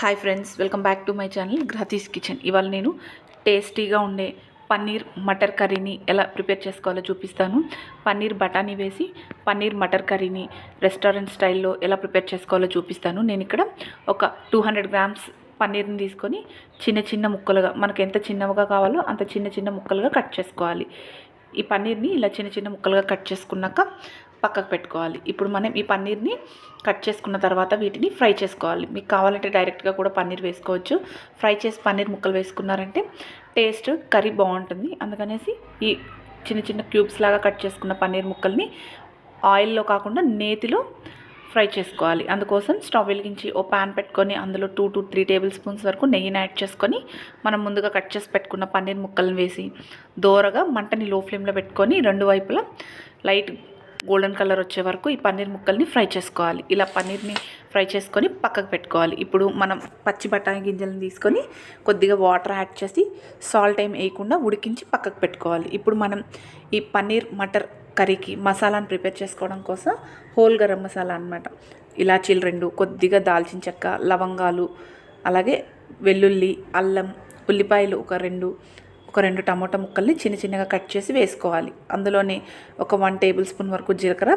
Hi friends welcome back to my channel గ్రతీస్ kitchen ఇవాళ నేను టేస్టీగా ఉండే పన్నీర్ మటర్ కర్రీని ఎలా ప్రిపేర్ చేసుకోవాలో చూపిస్తాను. పన్నీర్ బఠానీ వేసి పన్నీర్ మటర్ కర్రీని రెస్టారెంట్ స్టైల్లో ఎలా ప్రిపేర్ చేసుకోవాలో చూపిస్తాను. నేను ఇక్కడ ఒక టూ హండ్రెడ్ గ్రామ్స్ పన్నీర్ని తీసుకొని చిన్న చిన్న ముక్కలుగా మనకు ఎంత చిన్నగా కావాలో అంత చిన్న చిన్న ముక్కలుగా కట్ చేసుకోవాలి. ఈ పన్నీర్ని ఇలా చిన్న చిన్న ముక్కలుగా కట్ చేసుకున్నాక పక్కకు పెట్టుకోవాలి. ఇప్పుడు మనం ఈ పన్నీర్ని కట్ చేసుకున్న తర్వాత వీటిని ఫ్రై చేసుకోవాలి. మీకు కావాలంటే డైరెక్ట్గా కూడా పన్నీర్ వేసుకోవచ్చు. ఫ్రై చేసి పన్నీర్ ముక్కలు వేసుకున్నారంటే టేస్ట్ కర్రీ బాగుంటుంది. అందుకనేసి ఈ చిన్న చిన్న క్యూబ్స్ లాగా కట్ చేసుకున్న పన్నీర్ ముక్కల్ని ఆయిల్లో కాకుండా నేతిలో ఫ్రై చేసుకోవాలి. అందుకోసం స్టవ్ వెలిగించి ఓ ప్యాన్ పెట్టుకొని అందులో two to three tablespoons వరకు నెయ్యిని యాడ్ చేసుకొని మనం ముందుగా కట్ చేసి పెట్టుకున్న పన్నీర్ ముక్కలను వేసి దోరగా మంటని లో ఫ్లేమ్లో పెట్టుకొని రెండు వైపులా లైట్ గోల్డెన్ కలర్ వచ్చే వరకు ఈ పన్నీర్ ముక్కల్ని ఫ్రై చేసుకోవాలి. ఇలా పన్నీర్ని ఫ్రై చేసుకొని పక్కకు పెట్టుకోవాలి. ఇప్పుడు మనం పచ్చి బఠానీ గింజలను తీసుకొని కొద్దిగా వాటర్ యాడ్ చేసి సాల్ట్ ఏం వేయకుండా ఉడికించి పక్కకు పెట్టుకోవాలి. ఇప్పుడు మనం ఈ పన్నీర్ మటర్ కర్రీకి మసాలాను ప్రిపేర్ చేసుకోవడం కోసం హోల్ గరం మసాలా అనమాట ఇలాచీలు రెండు కొద్దిగా దాల్చిన చెక్క లవంగాలు అలాగే వెల్లుల్లి అల్లం ఉల్లిపాయలు ఒక రెండు ఒక రెండు టమాటా ముక్కల్ని చిన్న చిన్నగా కట్ చేసి వేసుకోవాలి. అందులోనే ఒక వన్ టేబుల్ స్పూన్ వరకు జీలకర్ర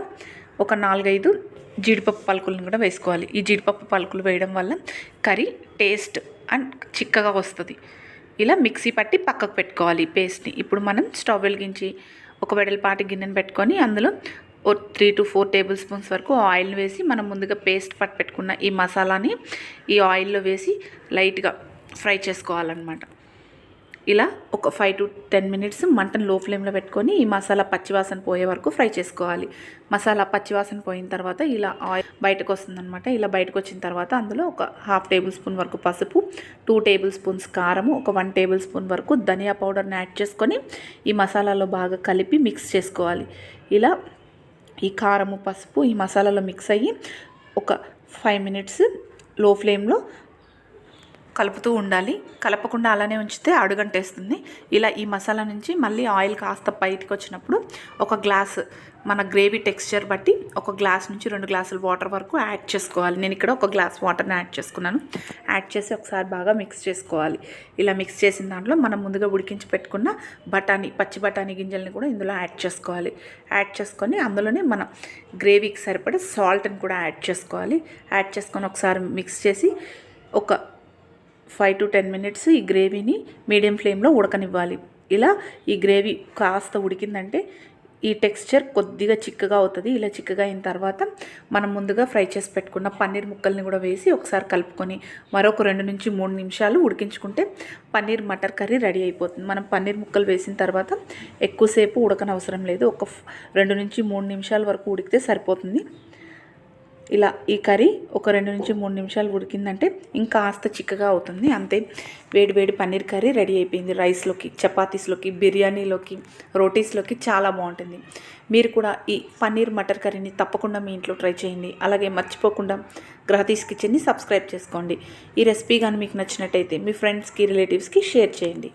ఒక నాలుగైదు జీడిపప్పు పలుకులను కూడా వేసుకోవాలి. ఈ జీడిపప్పు పలుకులు వేయడం వల్ల కర్రీ టేస్ట్ అండ్ చిక్కగా వస్తుంది. ఇలా మిక్సీ పట్టి పక్కకు పెట్టుకోవాలి పేస్ట్ని. ఇప్పుడు మనం స్టవ్ వెలిగించి ఒక వెడల్పాటి గిన్నెను పెట్టుకొని అందులో ఓ three to four tablespoons వరకు ఆయిల్ వేసి మనం ముందుగా పేస్ట్ పట్టి పెట్టుకున్న ఈ మసాలాని ఈ ఆయిల్లో వేసి లైట్గా ఫ్రై చేసుకోవాలన్నమాట. ఇలా ఒక ఫైవ్ టు టెన్ మినిట్స్ మంటను లో ఫ్లేమ్లో పెట్టుకొని ఈ మసాలా పచ్చివాసన పోయే వరకు ఫ్రై చేసుకోవాలి. మసాలా పచ్చివాసన పోయిన తర్వాత ఇలా ఆయిల్ బయటకు వస్తుందన్నమాట. ఇలా బయటకు వచ్చిన తర్వాత అందులో ఒక హాఫ్ టేబుల్ స్పూన్ వరకు పసుపు టూ టేబుల్ స్పూన్స్ కారము ఒక వన్ టేబుల్ స్పూన్ వరకు ధనియా పౌడర్ని యాడ్ చేసుకొని ఈ మసాలాలో బాగా కలిపి మిక్స్ చేసుకోవాలి. ఇలా ఈ కారము పసుపు ఈ మసాలాలో మిక్స్ అయ్యి ఒక ఫైవ్ మినిట్స్లో ఫ్లేమ్లో కలుపుతూ ఉండాలి. కలపకుండా అలానే ఉంచితే అడుగంటేస్తుంది. ఇలా ఈ మసాలా నుంచి మళ్ళీ ఆయిల్ కాస్త బయటకు వచ్చినప్పుడు ఒక గ్లాస్ మన గ్రేవీ టెక్స్చర్ బట్టి ఒక గ్లాస్ నుంచి రెండు గ్లాసులు వాటర్ వరకు యాడ్ చేసుకోవాలి. నేను ఇక్కడ ఒక గ్లాస్ వాటర్ని యాడ్ చేసుకున్నాను. యాడ్ చేసి ఒకసారి బాగా మిక్స్ చేసుకోవాలి. ఇలా మిక్స్ చేసిన దాంట్లో మనం ముందుగా ఉడికించి పెట్టుకున్న బఠానీ పచ్చి బఠానీ గింజల్ని కూడా ఇందులో యాడ్ చేసుకోవాలి. యాడ్ చేసుకొని అందులోనే మన గ్రేవీకి సరిపడే సాల్ట్ని కూడా యాడ్ చేసుకోవాలి. యాడ్ చేసుకొని ఒకసారి మిక్స్ చేసి ఒక ఫైవ్ టు టెన్ మినిట్స్ ఈ గ్రేవీని మీడియం ఫ్లేమ్లో ఉడకనివ్వాలి. ఇలా ఈ గ్రేవీ కాస్త ఉడికిందంటే ఈ టెక్స్చర్ కొద్దిగా చిక్కగా అవుతుంది. ఇలా చిక్కగా అయిన తర్వాత మనం ముందుగా ఫ్రై చేసి పెట్టుకున్న పన్నీర్ ముక్కల్ని కూడా వేసి ఒకసారి కలుపుకొని మరొక రెండు నుంచి మూడు నిమిషాలు ఉడికించుకుంటే పన్నీర్ మటర్ కర్రీ రెడీ అయిపోతుంది. మనం పన్నీర్ ముక్కలు వేసిన తర్వాత ఎక్కువసేపు ఉడకనవసరం లేదు. ఒక రెండు నుంచి మూడు నిమిషాల వరకు ఉడికితే సరిపోతుంది. ఇలా ఈ కర్రీ ఒక రెండు నుంచి మూడు నిమిషాలు ఉడికిందంటే ఇంకా కాస్త చిక్కగా అవుతుంది. అంతే వేడి వేడి పన్నీర్ కర్రీ రెడీ అయిపోయింది. రైస్లోకి చపాతీస్లోకి బిర్యానీలోకి రోటీస్లోకి చాలా బాగుంటుంది. మీరు కూడా ఈ పన్నీర్ మటర్ కర్రీని తప్పకుండా మీ ఇంట్లో ట్రై చేయండి. అలాగే మర్చిపోకుండా గ్రహతీస్ కిచెన్ని సబ్స్క్రైబ్ చేసుకోండి. ఈ రెసిపీ కానీ మీకు నచ్చినట్టయితే మీ ఫ్రెండ్స్కి రిలేటివ్స్కి షేర్ చేయండి.